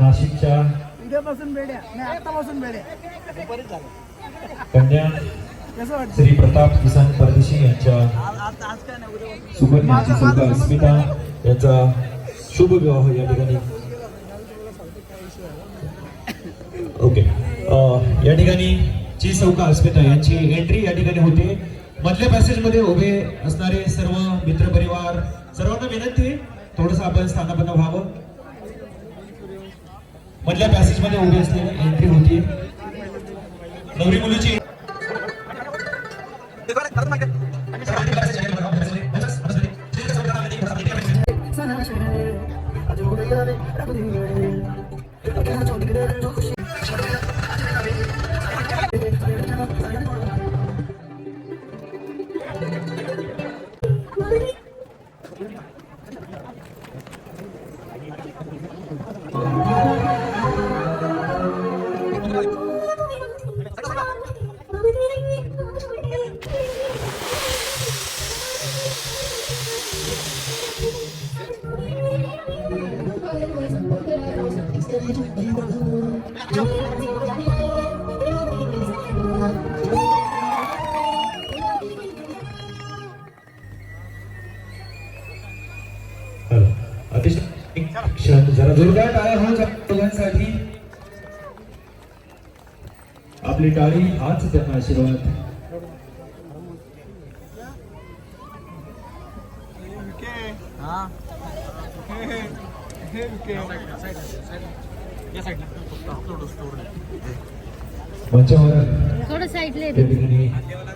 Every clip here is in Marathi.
नाशिकच्या कन्या श्री प्रताप किसन परदेशी यांच्या सुकन्याची सुद्धा अस्मिता यांचा शुभ विवाह या ठिकाणी. ओके. या ठिकाणी जी चौका अस्मिता यांची एंट्री या ठिकाणी होते. मधल्या पॅसेजमध्ये उभे असणारे सर्व मित्रपरिवार सर्वांना विनंती आहे. थोडस आपण स्थानापन्न व्हावं. मधल्या पॅसेजमध्ये उभे असलेली एंट्री होती. नवरी मुलीची क्षण जरा जोरदार टाळ्या हो दोघांसाठी आपली टाळी हाच त्यांना आशीर्वाद. मंचावर थोडं साईडला त्या ठिकाणी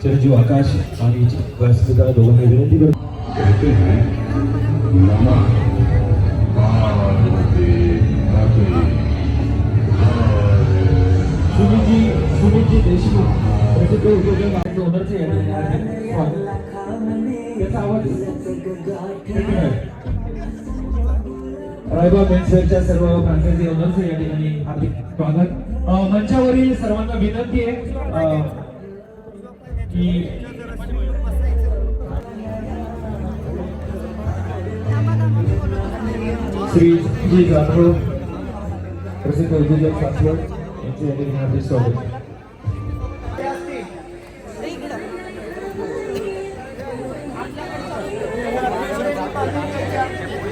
चिरंजीव आकाश आणि व्यासपीठा दोघांना विनंती करतो मेन्सवेअरच्या सर्व फ्रांचायझी ओनरचे या ठिकाणी हार्दिक स्वागत. मंचावरील सर्वांना विनंती आहे की श्री जी जाधव प्रसिद्ध उद्योजक शास्त्र यांचे या ठिकाणी हार्दिक स्वागत.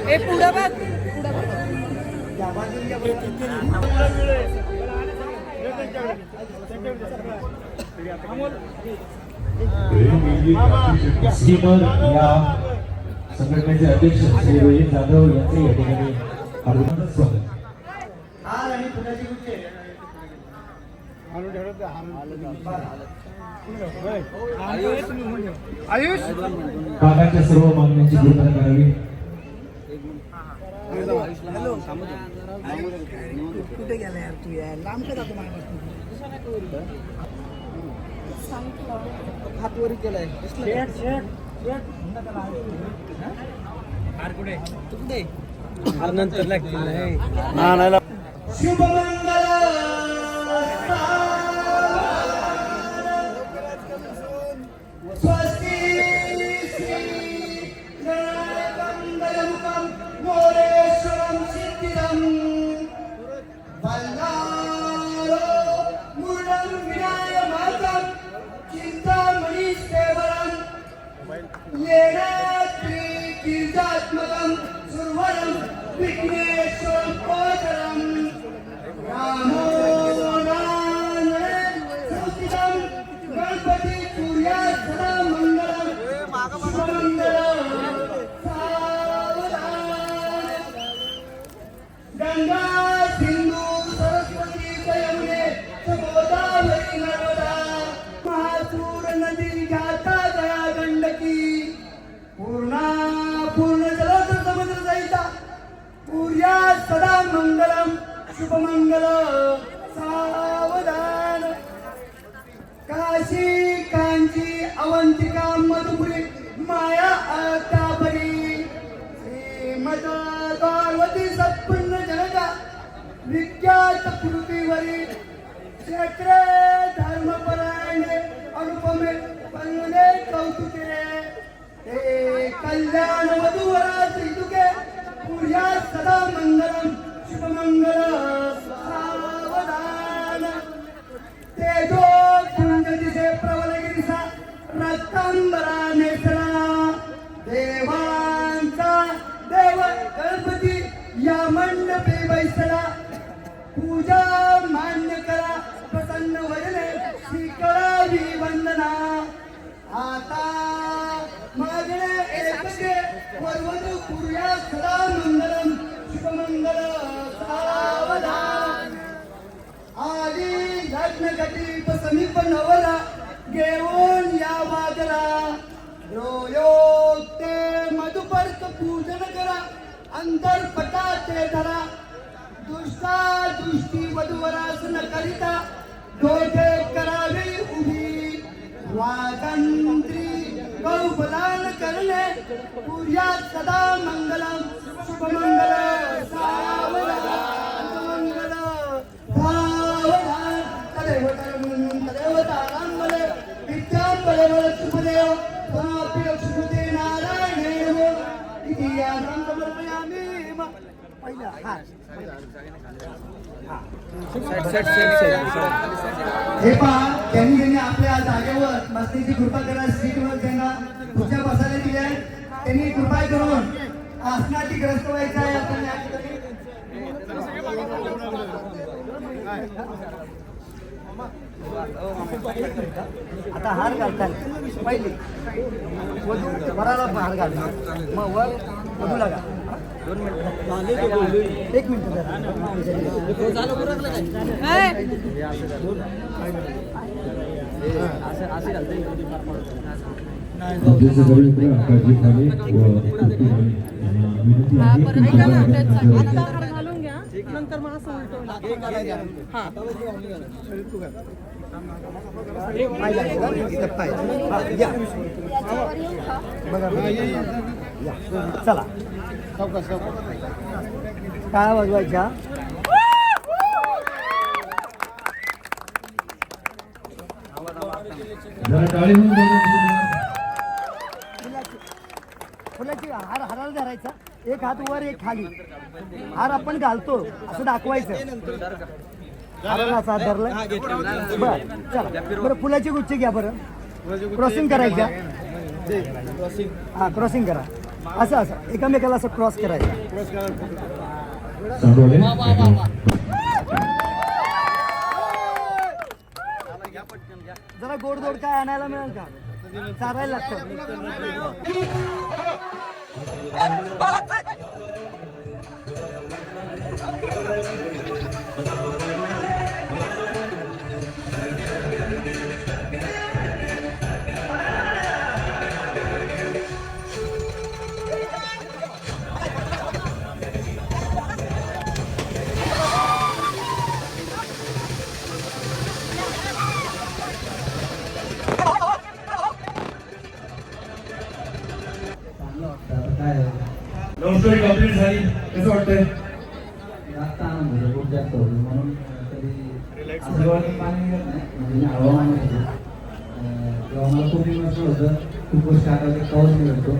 ए पुढं बघ. स्टीमर या संघटनेचे अध्यक्ष श्री रोहित जाधव यांचे या ठिकाणी हार्दिक स्वागत. आयुष सर्व मागण्यांची पूर्तता करावी. कुठे गेला यार तू यार? लांब का जातो माझ्यापासून हात वरी केलाय. शेट नंतर कीर्तात्मकं नदी जाता दया गंडकी. पूर्णा पूर्ण जलद समुद्र जायचा पूर्या सदा मंगलम शुभमंगल सावधान. काशी कांची अवंतिका मधुपुरी माया अत्तापरी श्रीमद पार्वती सत्पुण्य जनता विख्यात कृतीवरी. क्षेत्रे धर्मपरायणे हे कल्याण वधूवरा श्रीतुके पूर्या सदा मंगलम शुभमंगलम. लग्नगती समीप नवरा. घेऊन या वाजला योग ते मधुपर्क पूजन करा. अंतर पटाचे धरा. दुष्टा दृष्टी वधुवरासन करिता दोघे करावी उभी. वागंत्री गौफलान करणे. पूजा सदा मंगलम. शुभमंगल सावधान हा हे पहा त्यांनी त्यांनी आपल्या जागेवर मस्तीची कृपा करा सीटवर त्यांना खुर्च्या बसायला दिल्या आहेत. त्यांनी कृपा करून आसनाची ग्रस्त व्हायचं आहे आपण या ठिकाणी आता हार घालतात पहिले. वधू वराला हार घालतात मग वर वधूला दोन मिनिट. एक मिनिट आमचे आकाशजी व विनंती आहे की कृपया हार घालून घ्या नंतर मग असं हा. हा. या. चला काय वाजवायच्या फुलाची हार हाराला धरायचा एक हात वर एक खाली. हार आपण घालतो असं दाखवायचं. असा हात धरला बर चला. बरं फुलाची गुच्छी घ्या बरं. क्रॉसिंग करायच्या हा. क्रॉसिंग करा. असं असं. एकामेकाला असं क्रॉस करायचं. जरा गोड गोड काय आणायला मिळेल का? चारायला लागतं. लव्ह स्टोरी कंप्लीट झाली. कसं वाटतंय? जास्त आनंद खूप जास्त होतो म्हणून कधी असं पाणी नाही म्हणजे हवामान होतो अं, तेव्हा मला खूप इमोशनल होतं खूप गोष्टी आठवते कवच मिळतो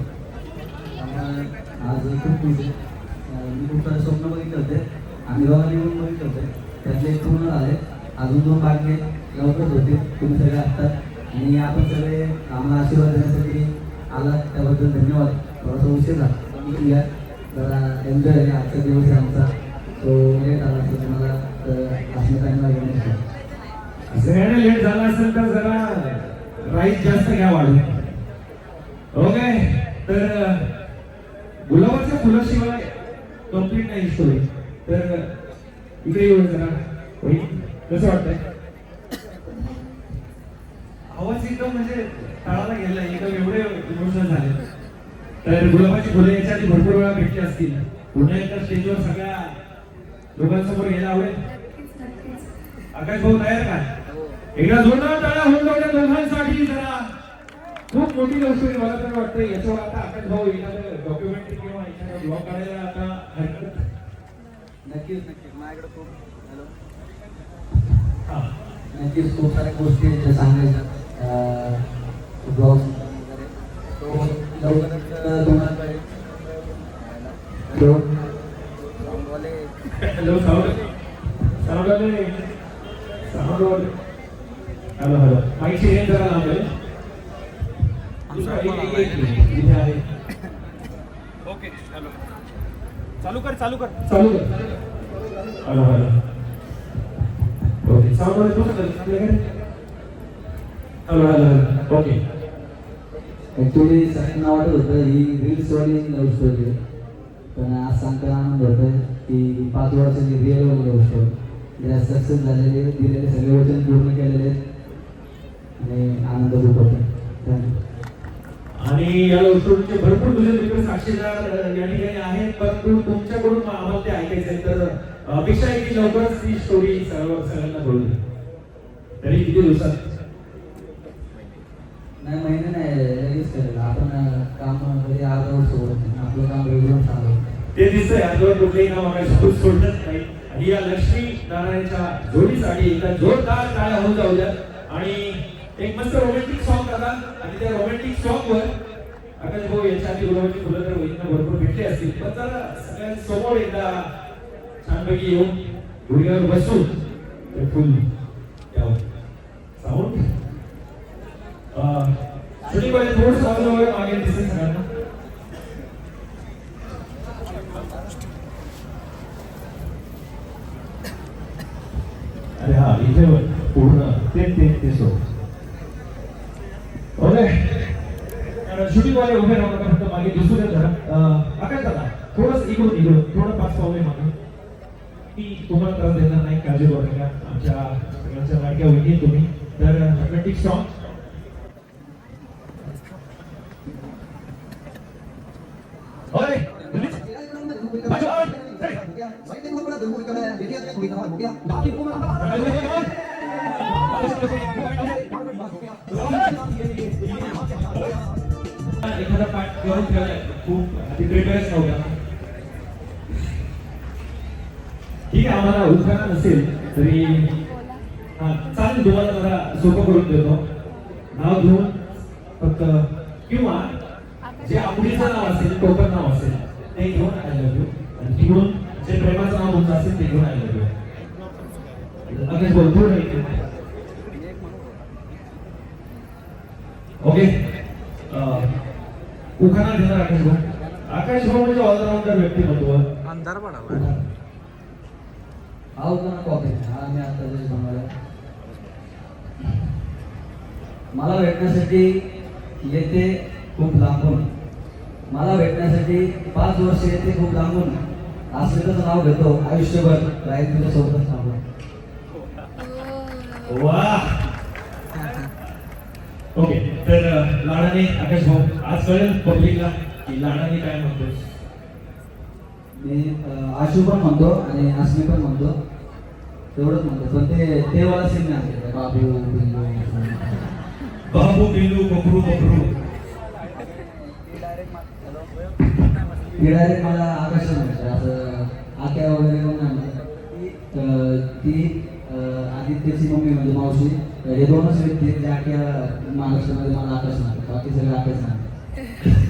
आज खूप अं, मी खूप सारे स्वप्न बघितले होते. आम्ही दोघांनी पण बघितले होते. त्यातले एक पूर्ण झाले. अजून दोन बाकी. लवकरच होते तुम्ही सगळे असतात. आणि आपण सगळे आम्हाला आशीर्वाद देण्यासाठी आला त्याबद्दल धन्यवाद. थोडासा उशीर झाला. जरा एन्जॉय आहे आजचा दिवस आहे आमचा. तो लेट आला असेल तुम्हाला असं टाईम लागेल सगळ्यांना लेट झाला असेल तर जरा राईस जास्त घ्या वाढून. ओके? तर गुलाबाचं गुलाबाच्या फुलाशिवाय कंप्लीट नाही स्टोरी तर इकडे येऊन जरा होईल? कसं वाटतंय? आवाज एकदम म्हणजे तळाला गेला एकदम एवढे तर गुलाबाची फुलं याच्या आधी भरपूर वेळा भेटली असतील. पुन्हा एकदा स्टेजवर सगळ्या लोकांसमोर गेला आवडेल. आकाश भाऊ तयार का? एकदा जोरदार टाळ्या होऊन जाऊ दोघांसाठी जरा. खूप मोठी गोष्ट मला तर वाटतं याच्यावर आता आकाश भाऊ एखादं डॉक्युमेंटरी किंवा एखादा ब्लॉग काढायला आता हरकत नक्कीच नक्कीच. माझ्याकडे खूप हॅलो? नक्कीच खूप साऱ्या गोष्टी सांगायच्या. Blogs hello hello hello hello range जरा लांब आहे. इथे आहे. चालू कर चालू कर. चालू कर. Hello hello sound hello hello okay actually सगळ्यांना वाटत होतं. ही रील्स वाली लव्ह स्टोरी आहे पण आज सांगताना आनंद होत की पाच वर्षाची रिअल लव्ह स्टोरी ज्या सक्सेस झालेले दिलेले सगळे वचन पूर्ण केलेले. आहेत आणि आनंद खूप होतो थँक्यू आणि या लव्ह स्टोरीचे भरपूर तुझे मित्र साक्षीदार या ठिकाणी आहेत परंतु तुमच्याकडून आम्हाला ते ऐकायचं आहे तर अपेक्षा आहे की लवकरच ती स्टोरी सर्व सगळ्यांना कळू दे तरी किती दिवसात? नाही महिने नाही. लगेच करेल. आपण काम कधी अर्धा सोडत नाही आपलं काम रेग्युलर चालू ते दिसतंय आजवर कुठलेही काम आम्हाला सोडलंच नाही. ही या लक्ष्मी नारायणच्या जोडीसाठी एकदा जोरदार टाळ्या होऊन जाऊ द्या. आणि एक मस्त रोमॅन्टिक सॉन्ग करा. आणि त्या रोमॅन्टिक सॉन्ग वर आकाश भाऊ यांच्या आधी गुलाबाची फुलं तर वहिनींना भरपूर भेटले असतील. पण जरा सगळ्यांसमोर एकदा छानपैकी येऊन गुडघ्यावर बसून ते फुल साऊंड सुनील मध्ये थोडं सावध मागे दिसेल सगळ्यांना. अरे हा इथे पूर्ण ते ते ते सो हो. ओके. शूटिंग वाले उभे राहू फक्त मागे दिसू दे जरा. अं, आकाश दादा थोडंच इकडून इकडून थोडं पाच पावले मागे. मी तुम्हाला त्रास देणार नाही काळजी करू नका आमच्या सगळ्यांच्या लाडक्या वहिनी तुम्ही. तर रोमॅन्टिक सॉन्ग एखादा पाठ करून ठेवलाय खूप नव्हता ठीक आहे आम्हाला उखाणा नसेल तरी चालेल तुम्हाला जरा सोपं करून देतो नाव घेऊन फक्त किंवा जे आवडीचं नाव असेल टोकन नाव असेल ते घेऊन आय लव्ह यू आणि तिकडून जे प्रेमाचं नाव तुमचं असेल ते घेऊन आय लव्ह यू नाही ओके अं, उखाणा घेणार आकाश भाऊ. आकाश भाऊ म्हणजे ऑलराऊंडर व्यक्तिमत्व. हा हा मी आता जस्ट बनवला मला भेटण्यासाठी येते खूप लांबून. मला भेटण्यासाठी पाच वर्ष येते खूप लांबून. अस्मिताचं नाव घेतो. आयुष्यभर राहील तुझ्या सोबतच थांबून. वा ओके तर लाडाने आकाश भाऊ आज कळेल पब्लिकला की लाडाने काय म्हणतोस मी आशू पण म्हणतो आणि अस्मी पण म्हणतो. तेवढंच म्हणतो पण ते ते वाला सीन नाही आमच्याकडे. बाबू बिल्लू बाबू बिलू बकरू बकरू डायरेक्ट मला आकर्षण म्हणते असं आक्या वगैरे म्हणत. ती, आदित्यची मम्मी म्हणजे मावशी हे दोनच व्यक्ती आहेत ज्या आख्या महाराष्ट्रामध्ये मला आकर्षण आहे बाकी सगळे आकर्षण आहे.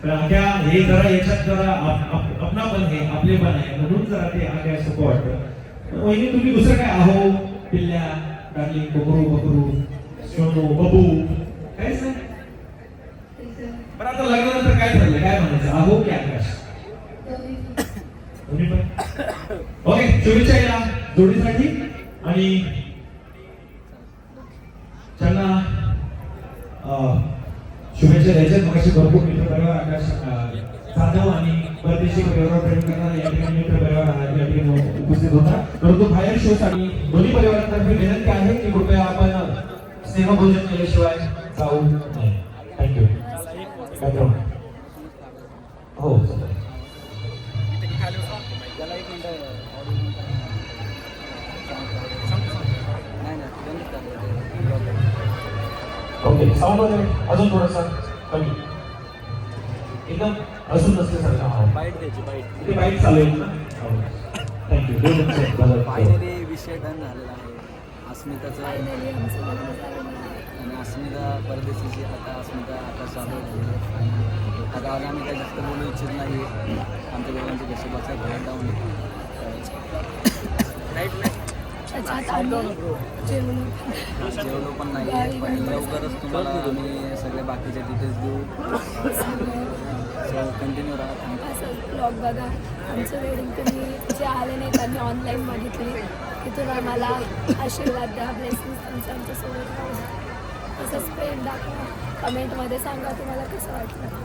तर आख्या हे जरा याच्यात जरा आप- आप- आपणापण हे आपलेपण आहे. म्हणून जरा ते आख्या सोपं वाटतं. वहिनी तुम्ही दुसरं काय? आहो पिल्ल्या डार्लिंग बकरू बकरू सोनू बबू. काहीच नाही पण आता लग्नानंतर काय ठरलं? काय म्हणायचं? आहो की आकाश? दोन्ही. पण. ओके शुभेच्छा या जोडीसाठी. आणि त्यांना शुभेच्छा द्यायच्या मगाशी भरपूर मित्र परिवार आकाश अं, जाधव आणि परदेशी परिवारावर प्रेम करणारा या ठिकाणी मित्र परिवार या ठिकाणी उपस्थित होता. परंतु बाहेर शो साठी दोन्ही परिवारातर्फे विनंती आहे की कृपया आपण स्नेहभोजन केल्याशिवाय जाऊ नये. थँक्यू बॅकग्राऊंड हो ओके साऊंड वगैरे अजून थोडंसं कमी. एकदम अजून नसल्यासारखं. बाईट द्यायची बाईट इथे बाईक चालू आहे. ना थँक्यू दोन मिनिटं झालं. फायनली विषय डन झालेला आहे. अस्मिताचा आणि अस्मिता परदेशीची आता अस्मिता आता चालू आहे. आता आम्ही काही जास्त बोलू इच्छित नाही. आमच्या दोघांचे कसे बघा घरात जाऊन त्याच्यात आम्ही जेवण जेवलो पण नाही आहे पण लवकरच तुम्हाला आम्ही सगळे बाकीचे डिटेल्स देऊ. सो कंटिन्यू राहा असं ब्लॉग बघा. आमचं वेडिंग तुम्ही जे आले नाही त्यांनी ऑनलाईन बघितली. तिथून आम्हाला आशीर्वाद द्या ब्लेसिंग तुमच्या आमच्यासोबत राहू प्रेम दाखवा. कमेंटमध्ये सांगा तुम्हाला कसं वाटलं.